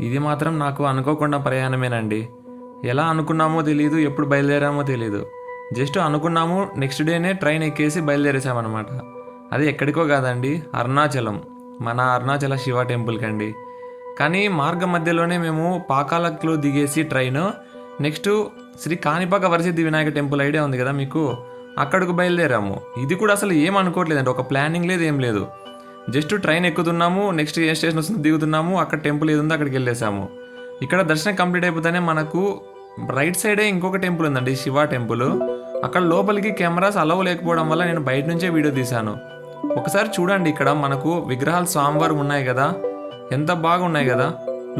ఇది మాత్రం నాకు అనుకోకుండా ప్రయాణమేనండి. ఎలా అనుకున్నామో తెలియదు ఎప్పుడు బయలుదేరామో తెలియదు జస్ట్ అనుకున్నాము నెక్స్ట్ డేనే ట్రైన్ ఎక్కేసి బయలుదేరేసామన్నమాట అది ఎక్కడికో కాదండి అరుణాచలం. మన అరుణాచల శివ టెంపుల్కి అండి కానీ మార్గ మధ్యలోనే మేము పాకాలక్లో దిగేసి train next Sri Kanipaka Varasiddhi Vinayaka temple idea ఉంది కదా మీకు? అక్కడికి బయలుదేరాము. ఇది కూడా అసలు ఏం అనుకోవట్లేదండి ఒక ప్లానింగ్ లేదు ఏం లేదు. జస్ట్ ట్రైన్ ఎక్కుతున్నాము నెక్స్ట్ ఏ స్టేషన్ వస్తుంది దిగుతున్నాము అక్కడ టెంపుల్ ఏది ఉందో అక్కడికి వెళ్ళేసాము. ఇక్కడ దర్శనం కంప్లీట్ అయిపోతేనే మనకు రైట్ సైడే ఇంకొక టెంపుల్ ఉందండి శివ టెంపుల్. అక్కడ లోపలికి కెమెరాస్ అలవ్ లేకపోవడం వల్ల నేను బయట నుంచే వీడియో తీశాను. ఒకసారి చూడండి ఇక్కడ మనకు విగ్రహాలు స్వామివారు ఉన్నాయి కదా ఎంత బాగున్నాయి కదా.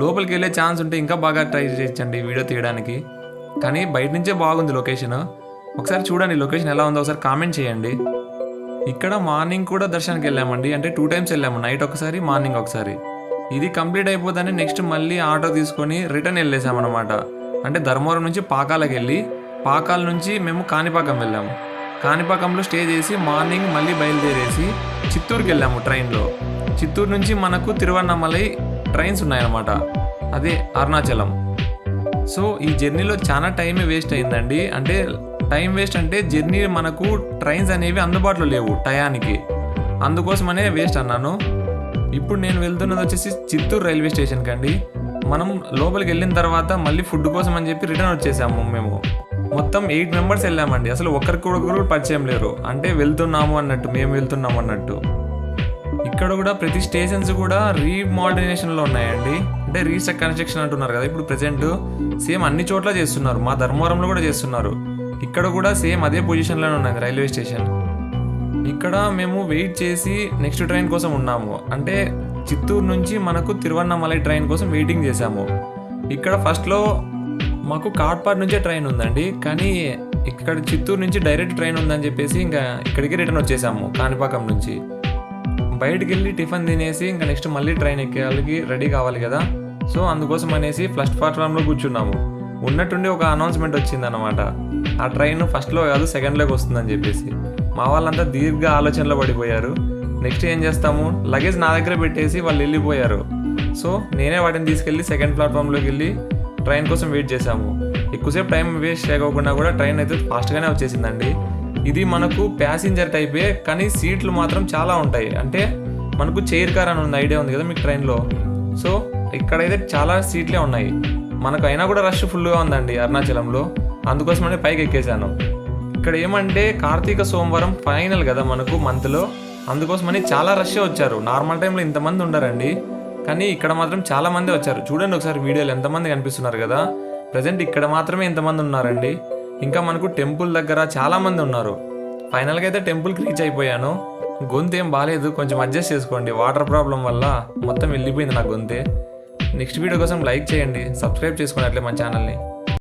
లోపలికి వెళ్ళే ఛాన్స్ ఉంటే ఇంకా బాగా ట్రై చేయొచ్చండి వీడియో తీయడానికి. కానీ బయట నుంచే బాగుంది లొకేషన్. ఒకసారి చూడండి లొకేషన్ ఎలా ఉందో ఒకసారి కామెంట్ చేయండి. ఇక్కడ మార్నింగ్ కూడా దర్శనానికి వెళ్ళామండి. అంటే టూ టైమ్స్ వెళ్ళాము. నైట్ ఒకసారి మార్నింగ్ ఒకసారి. ఇది కంప్లీట్ అయిపోతానే నెక్స్ట్ మళ్ళీ ఆటో తీసుకొని రిటర్న్ వెళ్ళేసామన్నమాట. అంటే ధర్మవరం నుంచి పాకాలకు వెళ్ళి పాకాల నుంచి మేము కాణిపాకం వెళ్ళాము. కాణిపాకంలో స్టే చేసి మార్నింగ్ మళ్ళీ బయలుదేరేసి చిత్తూరుకి వెళ్ళాము ట్రైన్లో చిత్తూరు నుంచి మనకు తిరువన్నమలై ట్రైన్స్ ఉన్నాయన్నమాట. అదే అరుణాచలం. సో ఈ జర్నీలో చాలా టైమే వేస్ట్ అయిందండి. అంటే టైం వేస్ట్ అంటే జర్నీ మనకు ట్రైన్స్ అనేవి అందుబాటులో లేవు టయానికి. అందుకోసమనే వేస్ట్ అన్నాను. ఇప్పుడు నేను వెళ్తున్నది వచ్చేసి చిత్తూరు రైల్వే స్టేషన్కి అండి మనం లోపలికి వెళ్ళిన తర్వాత మళ్ళీ ఫుడ్ కోసం అని చెప్పి రిటర్న్ వచ్చేసాము మేము. మొత్తం ఎయిట్ మెంబర్స్ వెళ్ళామండి. అసలు ఒకరికి కూడా ఒకరు పరిచయం లేరు. అంటే వెళ్తున్నాము అన్నట్టు మేము వెళ్తున్నాము అన్నట్టు. ఇక్కడ కూడా ప్రతి స్టేషన్స్ కూడా రీమోడర్నేషన్లో ఉన్నాయండి. అంటే రీసెక్ కన్స్ట్రక్షన్ అంటున్నారు కదా ఇప్పుడు ప్రజెంట్ సేమ్ అన్ని చోట్ల చేస్తున్నారు. మా ధర్మవరంలో కూడా చేస్తున్నారు. ఇక్కడ కూడా సేమ్ అదే పొజిషన్లోనే ఉన్నది రైల్వే స్టేషన్. ఇక్కడ మేము వెయిట్ చేసి నెక్స్ట్ ట్రైన్ కోసం ఉన్నాము. అంటే చిత్తూరు నుంచి మనకు తిరువన్నమలై ట్రైన్ కోసం వెయిటింగ్ చేశాము. ఇక్కడ ఫస్ట్లో మాకు కాట్పాడ్ నుంచే ట్రైన్ ఉందండి. కానీ ఇక్కడ చిత్తూరు నుంచి డైరెక్ట్ ట్రైన్ ఉందని చెప్పేసి ఇంకా ఇక్కడికి రిటర్న్ వచ్చేసాము కాణిపాకం నుంచి. బయటికి వెళ్ళి టిఫిన్ తినేసి ఇంకా నెక్స్ట్ మళ్ళీ ట్రైన్ ఎక్కేయాలకి రెడీ కావాలి కదా. సో అందుకోసం అనేసి ఫస్ట్ ప్లాట్ఫామ్లో కూర్చున్నాము. ఉన్నట్టుండి ఒక అనౌన్స్మెంట్ వచ్చిందన్నమాట. ఆ ట్రైన్ ఫస్ట్లో కాదు సెకండ్లోకి వస్తుందని చెప్పేసి. మా వాళ్ళంతా దీర్ఘ ఆలోచనలో పడిపోయారు. నెక్స్ట్ ఏం చేస్తాము? లగేజ్ నా దగ్గర పెట్టేసి వాళ్ళు వెళ్ళిపోయారు. సో నేనే వాటిని తీసుకెళ్ళి సెకండ్ ప్లాట్ఫామ్లోకి వెళ్ళి ట్రైన్ కోసం వెయిట్ చేశాము. ఎక్కువసేపు టైం వేస్ట్ చేయకుండా కూడా ట్రైన్ అయితే ఫాస్ట్గానే వచ్చేసిందండి. ఇది మనకు ప్యాసింజర్ టైపే కానీ సీట్లు మాత్రం చాలా ఉంటాయి. అంటే మనకు చైర్ కార్ అని ఉంది ఐడియా ఉంది కదా మీకు ట్రైన్లో? సో ఇక్కడైతే చాలా సీట్లే ఉన్నాయి. మనకు అయినా కూడా రష్ ఫుల్గా ఉందండి అరుణాచలంలో. అందుకోసమనే పైకి ఎక్కేసాను ఇక్కడ ఏమంటే కార్తీక సోమవారం ఫైనల్ కదా మనకు మంత్లో అందుకోసమని చాలా రష్ వచ్చారు. నార్మల్ టైంలో ఇంతమంది ఉండరండి. కానీ ఇక్కడ మాత్రం చాలా మంది వచ్చారు. చూడండి ఒకసారి వీడియోలు ఎంతమంది కనిపిస్తున్నారు కదా. ప్రజెంట్ ఇక్కడ మాత్రమే ఎంతమంది ఉన్నారండి. ఇంకా మనకు టెంపుల్ దగ్గర చాలామంది ఉన్నారు. ఫైనల్గా అయితే టెంపుల్కి రీచ్ అయిపోయాను. గొంతు ఏం బాగాలేదు కొంచెం అడ్జస్ట్ చేసుకోండి. వాటర్ ప్రాబ్లం వల్ల మొత్తం వెళ్ళిపోయింది నా గొంతే. నెక్స్ట్ వీడియో కోసం లైక్ చేయండి. సబ్స్క్రైబ్ చేసుకోండి అట్లే మన ఛానల్ని